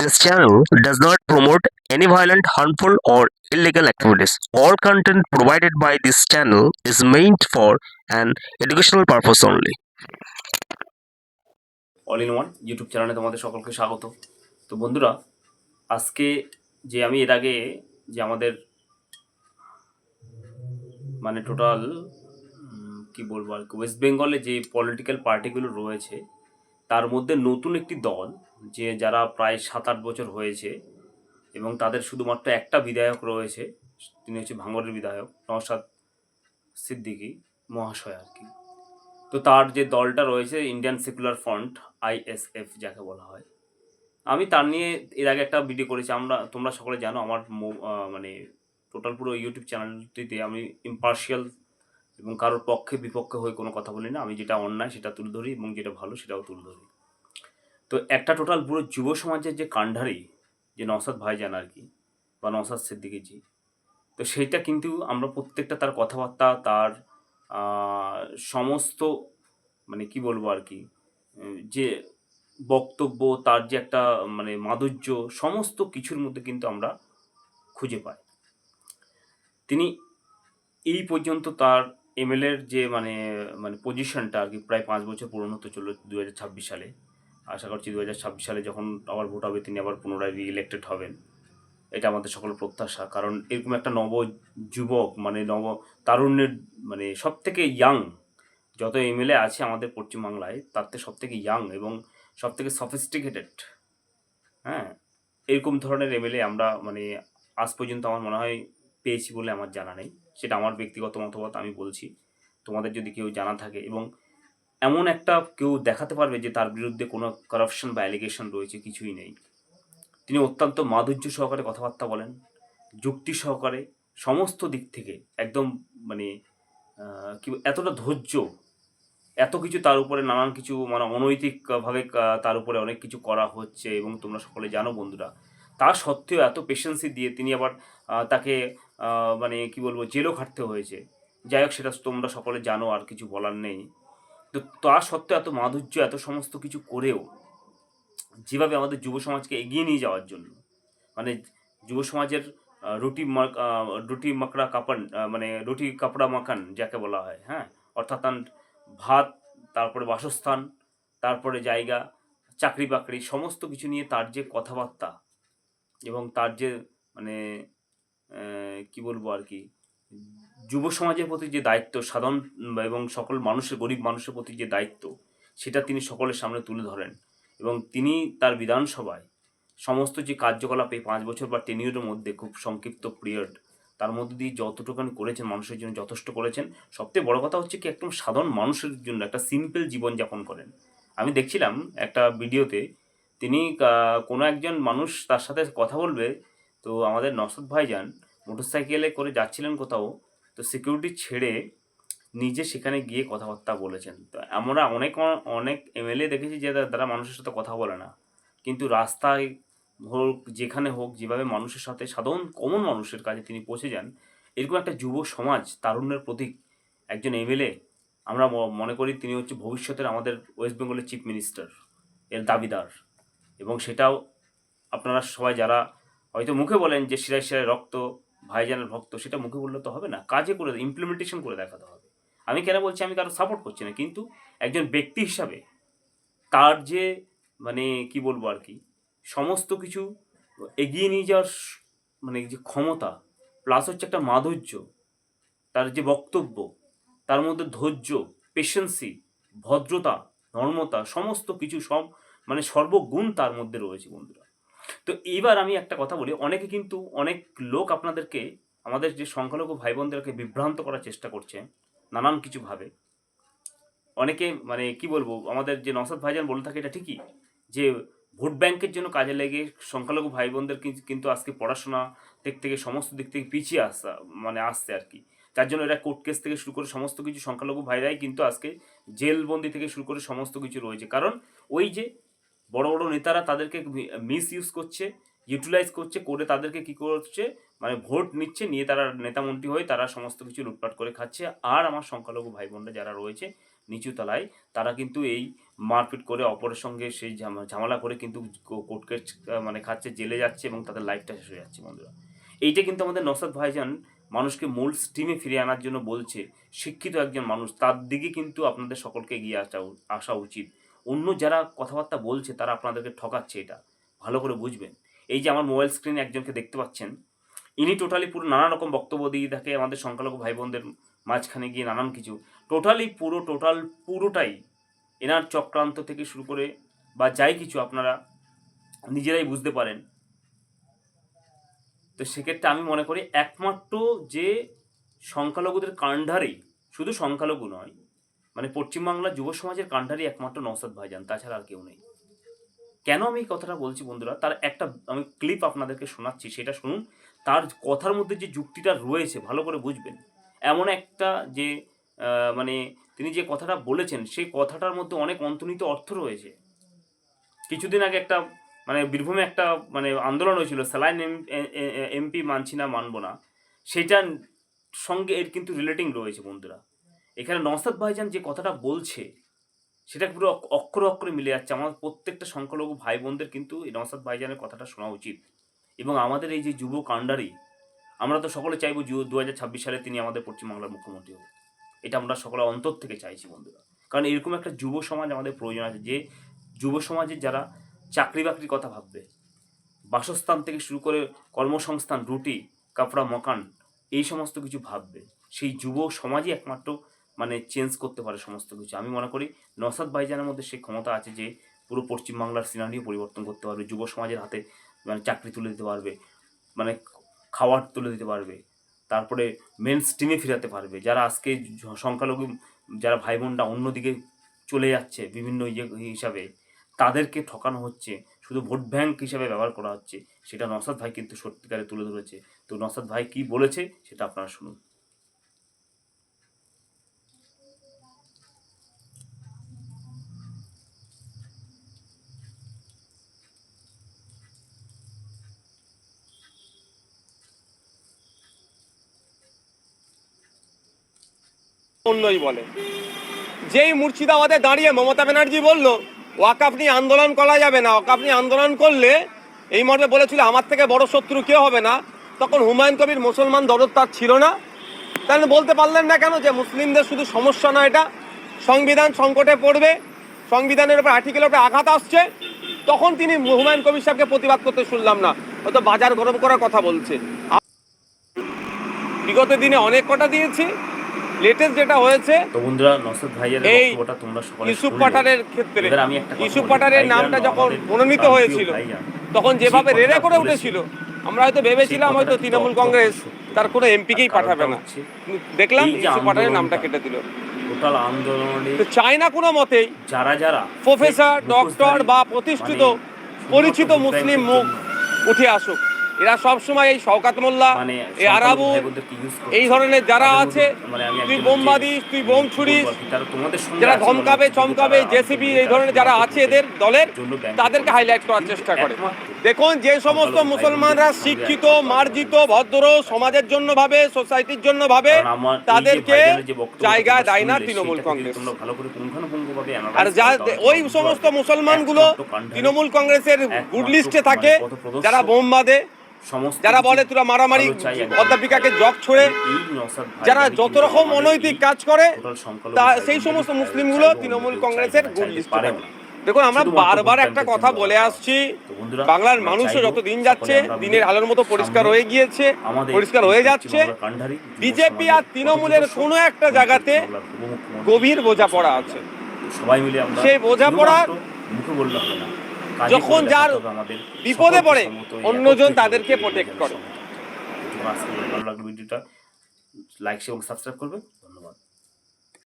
This channel does not promote any violent, harmful, or illegal activities. All content provided by this channel is meant for an educational purpose only. All in one YouTube চ্যানেলে তোমাদের সকলকে স্বাগত তো বন্ধুরা আজকে যে আমি এর আগে যে আমাদের মানে টোটাল কি বলব আর কি ওয়েস্ট বেঙ্গলে যে পলিটিক্যাল পার্টিগুলো রয়েছে তার মধ্যে নতুন একটি দল যে যারা প্রায় সাত আট বছর হয়েছে এবং তাদের শুধুমাত্র একটা বিধায়ক রয়েছে, তিনি হচ্ছে ভাঙরের বিধায়ক, নওশাদ সিদ্দিকী মহাশয় আর কি। তো তার যে দলটা রয়েছে ইন্ডিয়ান সেকুলার ফ্রন্ট আইএসএফ যাকে বলা হয়। আমি তার নিয়ে এর আগে একটা ভিডিও করেছি, আমরা, তোমরা সকলে জানো, আমার মানে টোটাল পুরো ইউটিউব চ্যানেলটিতে আমি ইম্পার্শিয়াল এবং কারোর পক্ষে বিপক্ষে হয়ে কোনো কথা বলি না আমি যেটা অন্যায় সেটা তুলে ধরি এবং যেটা ভালো সেটাও তুলে ধরি। তো একটা টোটাল পুরো যুব সমাজের যে কাণ্ডারি, যে নওসাদ ভাইজান আর কি, বা নওসাদ সিদ্দিকিজি, তো সেইটা কিন্তু আমরা প্রত্যেকটা তার কথাবার্তা, তার সমস্ত মানে কি বলব আর কি যে বক্তব্য, তার যে একটা মানে মাধুর্য, সমস্ত কিছুর মধ্যে কিন্তু আমরা খুঁজে পাই। তিনি এই পর্যন্ত তার এমএলএর যে মানে মানে পজিশনটা আর কি, প্রায় পাঁচ বছর পূরণ হতে চলল দু সালে। আশা করছি দু হাজার ছাব্বিশ সালে যখন আবার ভোট হবে, তিনি আবার পুনরায় রিইলেক্টেড হবেন। এটা আমাদের সকল প্রত্যাশা। কারণ এরকম একটা নব যুবক মানে নব তারুণ্যের মানে সব থেকে ইয়াং যত এমএলএ আছে আমাদের পশ্চিমবাংলায়, তার থেকে সব থেকে ইয়াং এবং সব থেকে সফিস্টিকেটেড হ্যাঁ এরকম ধরনের এমএলএ আমরা মানে আজ পর্যন্ত আমার মনে হয় পেয়েছি বলে আমার জানা নেই। সেটা আমার ব্যক্তিগত মতামত, আমি বলছি। তোমাদের যদি কেউ জানা থাকে এবং এমন একটা কেউ দেখাতে পারবে যে তার বিরুদ্ধে কোনো কারাপশন বা অ্যালিগেশন রয়েছে, কিছুই নেই। তিনি অত্যন্ত মাধুর্য সহকারে কথাবার্তা বলেন, যুক্তি সহকারে সমস্ত দিক থেকে একদম মানে কি এতটা ধৈর্য, এত কিছু তার উপরে নানান কিছু মানে অনৈতিকভাবে তার উপরে অনেক কিছু করা হচ্ছে এবং তোমরা সকলে জানো বন্ধুরা। তা সত্ত্বেও এত পেশেন্সি দিয়ে তিনি আবার তাকে মানে কি বলব, জেলও খাটতে হয়েছে। যাই হোক, সেটা তোমরা সকলে জানো, আর কিছু বলার নেই। তো তা সত্ত্বেও এত মাধুর্য এত সমস্ত কিছু করেও যেভাবে আমাদের যুব সমাজকে এগিয়ে নিয়ে যাওয়ার জন্য মানে যুব সমাজের রুটি রুটি মাকড়া আহ, মানে রুটি কাপড়া মাখান যাকে বলা হয় হ্যাঁ? অর্থাৎ ভাত তারপরে বাসস্থান তারপরে জায়গা চাকরি বাকরি সমস্ত কিছু নিয়ে তার যে কথাবার্তা এবং তার যে মানে কি বলব আর কি যুব সমাজের প্রতি যে দায়িত্ব, সাধারণ এবং সকল মানুষের, গরিব মানুষের প্রতি যে দায়িত্ব, সেটা তিনি সকলের সামনে তুলে ধরেন এবং তিনি তার বিধানসভায় সমস্ত যে কার্যকলাপ এই পাঁচ বছর বা টেনিয়রের মধ্যে খুব সংক্ষিপ্ত পিরিয়ড তার মধ্যে দিয়ে যতটুকুনি করেছেন মানুষের জন্য যথেষ্ট করেছেন সবথেকে বড় কথা হচ্ছে কি একদম সাধারণ মানুষের জন্য একটা সিম্পল জীবনযাপন করেন। আমি দেখছিলাম একটা ভিডিওতে তিনি কোনো একজন মানুষ তার সাথে কথা বলবে, তো আমাদের নসদ ভাইজান মোটরসাইকেলে করে যাচ্ছিলেন কোথাও তো সিকিউরিটি ছেড়ে নিজে সেখানে গিয়ে কথাবার্তা বলেছেন। তো আমরা অনেক অনেক এমএলএ দেখেছি যে তারা মানুষের সাথে কথা বলে না। কিন্তু রাস্তায় হোক, যেখানে হোক, যেভাবে মানুষের সাথে, সাধারণ কমন মানুষের কাছে তিনি পৌঁছে যান, এরকম একটা যুব সমাজ তারুণ্যের প্রতীক একজন এমএলএ আমরা মনে করি তিনি হচ্ছে ভবিষ্যতের আমাদের ওয়েস্ট বেঙ্গলের চিফ মিনিস্টার এর দাবিদার। এবং সেটাও আপনারা সবাই যারা হয়তো মুখে বলেন যে শিরায় শিরায় রক্ত ভাইজানের ভক্ত, সেটা মুখে বললে তো হবে না। কাজে করে ইমপ্লিমেন্টেশন করে দেখাতে হবে। আমি কেন বলছি আমি কারও সাপোর্ট করছি না, কিন্তু একজন ব্যক্তি হিসাবে তার যে মানে কি বলব আর কি, সমস্ত কিছু এগিয়ে নিয়ে যাওয়ার মানে যে ক্ষমতা প্লাস হচ্ছে একটা মাধুর্য, তার যে বক্তব্য, তার মধ্যে ধৈর্য পেশেন্সি ভদ্রতা, নর্মতা, সমস্ত কিছু সব মানে সর্বগুণ তার মধ্যে রয়েছে বন্ধুরা। তো এইবার আমি একটা কথা বলি, অনেকে কিন্তু অনেক লোক আপনাদেরকে, আমাদের যে সংখ্যালঘু ভাই বোনদেরকে বিভ্রান্ত করার চেষ্টা করছে, নানান কিছু ভাবে। অনেকে মানে কি বলব, আমাদের যে নসাদ ভাইজান বলে থাকে এটা ঠিকই, যে ভোট ব্যাংকের জন্য কাজে লেগে সংখ্যালঘু ভাই বোনদের কিন- কিন্তু আজকে পড়াশোনা দিক থেকে সমস্ত দিক থেকে পিছিয়ে আসা মানে আসছে আর কি। যার জন্য এরা কোর্ট কেস থেকে শুরু করে সমস্ত কিছু সংখ্যালঘু ভাইরাই কিন্তু আজকে জেলবন্দি থেকে শুরু করে সমস্ত কিছু রয়েছে। কারণ ওই যে বড় বড় নেতারা তাদেরকে মিস ইউজ করছে ইউটিলাইজ করছে, করে তাদেরকে কি করছে মানে ভোট নিচ্ছে, নিয়ে তারা নেতামন্ত্রী হয়ে তারা সমস্ত কিছু লুটপাট করে খাচ্ছে। আর আমার সংখ্যালঘু ভাই বোনরা যারা রয়েছে, নিচু তলায়, তারা কিন্তু এই মারপিট করে অপরের সঙ্গে সেই ঝামা- ঝামেলা করে কিন্তু কোর্ট কেস মানে খাচ্ছে, জেলে যাচ্ছে এবং তাদের লাইফটা শেষ হয়ে যাচ্ছে বন্ধুরা। এইটা কিন্তু আমাদের নসাদ ভাইজান মানুষকে মূল স্টিমে ফিরিয়ে আনার জন্য বলছে, শিক্ষিত একজন মানুষ, তার দিকে কিন্তু আপনাদের সকলকে এগিয়ে আসা আসা উচিত। অন্য যারা কথাবার্তা বলছে, তারা আপনাদেরকে ঠকাচ্ছে এটা। ভালো করে বুঝবেন। এই যে আমার মোবাইল স্ক্রিনে একজনকে দেখতে পাচ্ছেন, ইনি টোটালি পুরো নানা রকম বক্তব্য দিয়ে থাকে, আমাদের সংখ্যালঘু ভাই বোনদের মাঝখানে গিয়ে নানান কিছু। টোটালি পুরো, টোটাল পুরোটাই এনার চক্রান্ত থেকে শুরু করে বা যাই কিছু আপনারা নিজেরাই বুঝতে পারেন। তো সেক্ষেত্রে আমি মনে করি একমাত্র যে সংখ্যালঘুদের কাণ্ডারেই, শুধু সংখ্যালঘু নয় মানে পশ্চিমবাংলার যুব সমাজের কাণ্ডারই একমাত্র নওসাদ ভাইজান, তাছাড়া আর কেউ নেই। কেন আমি এই কথাটা বলছি বন্ধুরা? তার একটা আমি ক্লিপ আপনাদেরকে শোনাচ্ছি, সেটা শুনুন। তার কথার মধ্যে যে যুক্তিটা রয়েছে, ভালো করে বুঝবেন। এমন একটা যে মানে তিনি যে কথাটা বলেছেন, সেই কথাটার মধ্যে অনেক অন্তর্নিহিত অর্থ রয়েছে। কিছুদিন আগে একটা মানে বীরভূমে একটা মানে আন্দোলন হয়েছিল, স্যালাইন এমপি মানছি না, মানব না। সেটার সঙ্গে এর কিন্তু রিলেটিং রয়েছে বন্ধুরা। এখানে নসাদ ভাইজান যে কথাটা বলছে, সেটা পুরো অক- অক্ষরে অক্ষরে মিলে যাচ্ছে। আমার প্রত্যেকটা সংখ্যালঘু ভাই বোনদের কিন্তু এই নসাদ ভাইজানের কথাটা শোনা উচিত। এবং আমাদের এই যে যুব কাণ্ডারি, আমরা তো সকলে চাইব দু হাজার ছাব্বিশ সালে তিনি আমাদের পশ্চিমবাংলার মুখ্যমন্ত্রী হোক। এটা আমরা সকলে অন্তর থেকে চাইছি বন্ধুরা। কারণ এরকম একটা যুব সমাজ আমাদের প্রয়োজন আছে যে, যুব সমাজের যারা চাকরি বাকরির কথা ভাববে, বাসস্থান থেকে শুরু করে কর্মসংস্থান, রুটি, কাপড়া, মকান, এই সমস্ত কিছু ভাববে, সেই যুব সমাজই একমাত্র মানে চেঞ্জ করতে পারে সমস্ত কিছু। আমি মনে করি নসাদ ভাইজানের মধ্যে সেই ক্ষমতা আছে যে পুরো পশ্চিমবাংলার সিনারিও পরিবর্তন করতে পারবে, যুব সমাজের হাতে মানে চাকরি তুলে দিতে পারবে মানে খাওয়ার তুলে দিতে পারবে, তারপরে মেন স্ট্রিমে ফিরাতে পারবে। যারা আজকে সংখ্যালঘু যারা ভাই বোনরা অন্যদিকে চলে যাচ্ছে বিভিন্ন ইয়ে হিসাবে, তাদেরকে ঠকানো হচ্ছে, শুধু ভোট ব্যাংক হিসাবে ব্যবহার করা হচ্ছে, সেটা নসাদ ভাই কিন্তু সত্যিকারে তুলে ধরেছে। তো নসাদ ভাই কি বলেছে সেটা আপনারা শুনুন। অন্যই বলে। যেই মুর্শিদাবাদে দাঁড়িয়ে মমতা ব্যানার্জি বলল ওয়াকাপ নিয়ে আন্দোলন করা যাবে না ওয়াকাপ নিয়ে আন্দোলন করলে, এই মর্মে বলেছিল, আমার থেকে বড় শত্রু কেউ হবে না। তখন হুমায়ুন কবির মুসলমান দরদ তার ছিল না। তাহলে বলতে পারলেন না কেন যে মুসলিমদের শুধু সমস্যা নয় এটা? সংবিধান সংকটে পড়বে, সংবিধানের উপর আর্টিকেলের উপরে আঘাত আসছে। তখন তিনি হুমায়ুন কবির সাহেবকে প্রতিবাদ করতে শুনলাম না। হয়তো বাজার গরম করার কথা বলছে। বিগত দিনে অনেক কটা দিয়েছি। লেটেস্ট যেটা হয়েছে তো বন্ধুরা নসাদ ভাইয়ের বক্তব্যটা তোমরা সকলে ইউসুফ। পাঠানের ক্ষেত্রে এবার আমি একটা ইউসুফ পাঠানের নামটা যখন মনোনীত হয়েছিল তখন যেভাবে রেড়ে করে উঠেছিল আমরা হয়তো ভেবেছিলাম হয়তো তৃণমূল কংগ্রেস তার কোনো এমপিকেই পাঠাবে না। দেখলাম ইউসুফ পাঠানের নামটা কেটে দিল। টোটাল আন্দোলনে চায় না কোনো মতেই যারা যারা প্রফেসর ডক্টর বা প্রতিষ্ঠিত মানে পরিচিত মুসলিম মুখ উঠে আসুক। এরা সব সময় এই শওকাত মোল্লা মানে এই আরাবু। এই ধরনের যারা আছে মানে তুই বোম বাঁধিস তুই বোম ছুড়িস যারা ধমকাবে চমকাবে জেসিবি এই ধরনের যারা আছে এদের দলের তাদেরকে হাইলাইট করার চেষ্টা করে। দেখুন যে সমস্ত মুসলমানরা শিক্ষিত মার্জিত ভদ্র সমাজের জন্য ভাবে সোসাইটির জন্য ভাবে তাদেরকে জায়গা দেয় না তৃণমূল কংগ্রেস। আর যা ওই সমস্ত মুসলমানগুলো তৃণমূল কংগ্রেসের গুড লিস্টে থাকে যারা বোম বাঁধে যারা বলে তোরা মারামারি। অধ্যাপিকাকে জগ ছড়ে যারা যত রকম অনৈতিক কাজ করে তা সেই সমস্ত মুসলিমগুলো তৃণমূল কংগ্রেসের লিস্টে। দেখুন আমরা বারবার একটা কথা বলে আসছি। বাংলার মানুষও যত দিন যাচ্ছে দিনের আলোর মতো পরিষ্কার হয়ে গিয়েছে পরিষ্কার হয়ে যাচ্ছে। বিজেপি আর তৃণমূলের কোনো একটা জায়গাতে গভীর বোঝাপড়া আছে। সবাই মিলে সেই বোঝাপড়া মুখে বললে হবে না। যখন যার আমাদের। বিপদে পড়ে, অন্যজন তাদেরকে প্রোটেক্ট করে। ভালো লাগল ভিডিওটা। লাইক এবং সাবস্ক্রাইব করবে